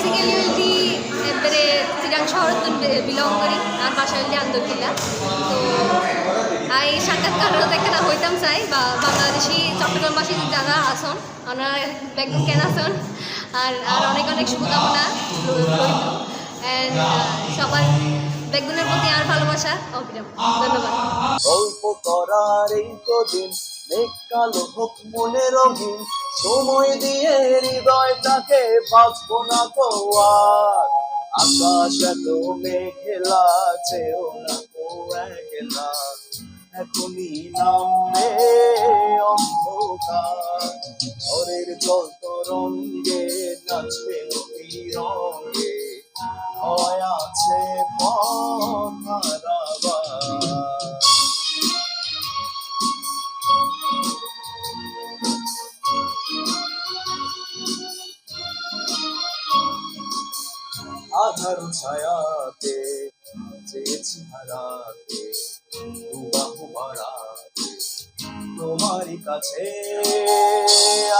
Basically হইলি এবারে চিরাং শহর বিলং করি, আর বাসা হইলি আন্দরকিল্লা তো, আর এই সাক্ষাৎকার একটা হইতাম চাই, বা বাংলাদেশি চট্টগ্রামবাসী যারা আসন ওনারা ব্যাকগ্রাউন্ড কেন আসন আর আর অনেক অনেক শুভকামনা অ্যান্ড সবার ব্যাকগ্রাউন্ডের প্রতি আর ভালোবাসা অবিরাম ধন্যবাদ। গল্প করার এই তো দিন মেঘ কালো হোক মনে রঙিন সময় দিয়ে হৃদয়টাকে বাঁচবো না তো আর। আকাশ এত মেঘেলা, চেয়েও না তো একলা। এখনই নামবে অন্ধকার। ঝড়ের জল তরঙ্গে নাচবে রঙে হয় আছে পথ আধার ছায়াতে চেয়েছি হারাতে দুবাহু বাড়াতে, তোমারই কাছে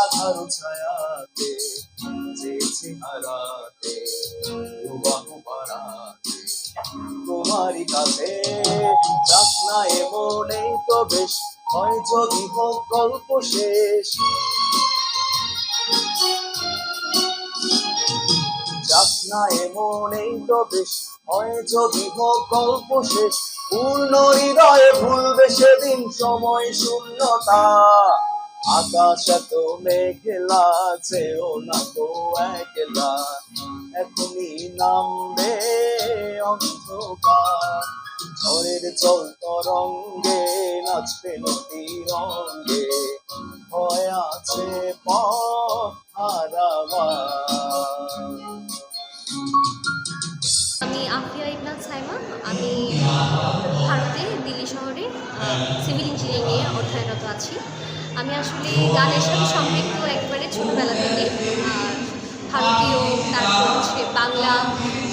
আধার ছায়াতে চেয়েছি হারাতে দুবাহু বাড়াতে, তোমারই কাছে যাক না এমনই তো বেশ হয় যদি হোক গল্প শেষ। না এমনই তো বেশ। হয় যদি হোক গল্প শেষ, পূর্ণ হৃদয়ে ভুলবে সেদিন সময় শূন্যতা। আকাশ এত মেঘেলা চেয়েও না তো একলা। এখনই নামবে অন্ধকার। ঝড়ের চল তরঙ্গে নাচবে নদী রঙ্গে ভয় আছে সাইমা আমি ভারতে, দিল্লি শহরে সিভিল ইঞ্জিনিয়ারিংয়ে অধ্যয়নরত আছি। আমি আসলে গানের সাথে সম্পৃক্ত একবারে ছোটোবেলা থেকে ভারতীয়, তারপর হচ্ছে বাংলা,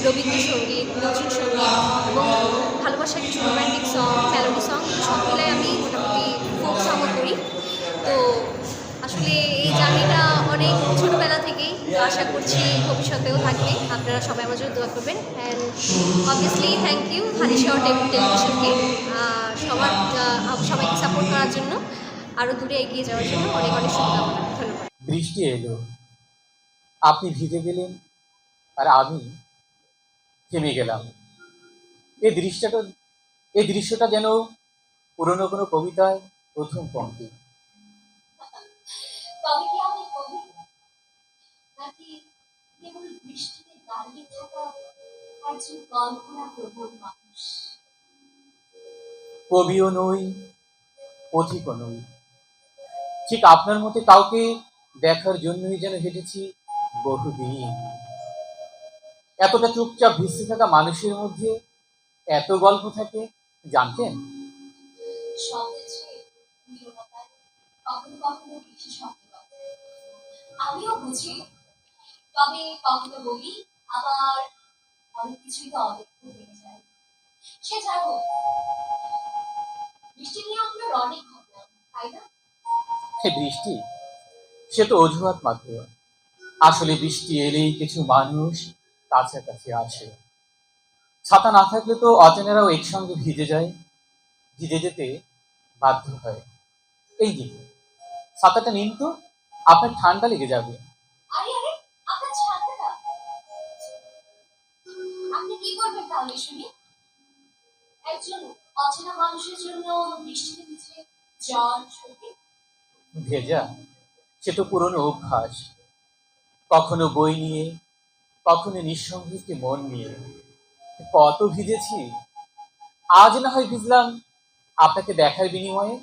রবীন্দ্রসঙ্গীত নজরুল সংগীত, এবং ভালোবাসা কিছু রোম্যান্টিক সং আশা করছি ভবিষ্যতেও থাকবে। আপনারা সবাই আমার জন্য দোয়া করবেন। অ্যান্ড অবভিয়াসলি থ্যাংক ইউ হানিশহর টেলিভিশনকে সবার সবাইকে সাপোর্ট করার জন্য আরও দূরে এগিয়ে যাওয়ার জন্য অনেক অনেক শুভকামনা। ধন্যবাদ। বৃষ্টি এলো। আপনি ভিজে গেলেন আর আমি থেমে গেলাম। এই দৃশ্যটা এই দৃশ্যটা যেন পুরনো কোনো কবিতায় প্রথম পঙ্ক্তি। কেবল বৃষ্টিতে দাঁড়িয়ে থাকা একজন কল্পনা প্রবণ মানুষ। কবিও নই পথিকও নই। ঠিক আপনার মতে কাউকে দেখার জন্যই যেন হেঁটেছি বহুদিন। এতটা চুপচাপ ভিজতে থাকা মানুষের মধ্যে এত গল্প থাকে জানতেন। আমিও বুঝি তবে কখনো বলি, আবার অনেক কিছুই তো অব্যক্ত হয়ে যায়। সে যাই হোক, বৃষ্টি নিয়ে আপনার অনেক ভাবনা তাই না? বৃষ্টি, সে তো অজুহাত মাত্র। আসলে বৃষ্টি এলেই কিছু মানুষ কাছাকাছি আসে। ছাতা না থাকলে তো অচেনারাও একসঙ্গে ভিজে যায়, ভিজে যেতে বাধ্য হয়। এই যে ছাতাটা নিন তো, আপনার ঠান্ডা লেগে যাবে। অচেনা মানুষের জন্য বৃষ্টিতে ভিজে জল ভেজা, সে তো পুরনো অভ্যাস। কখনো বই নিয়ে, কখনো নিঃসঙ্গীকে মন নিয়ে। কত ভিজেছি। আজ না হয় ভিজলাম, আপনাকে দেখার বিনিময়ে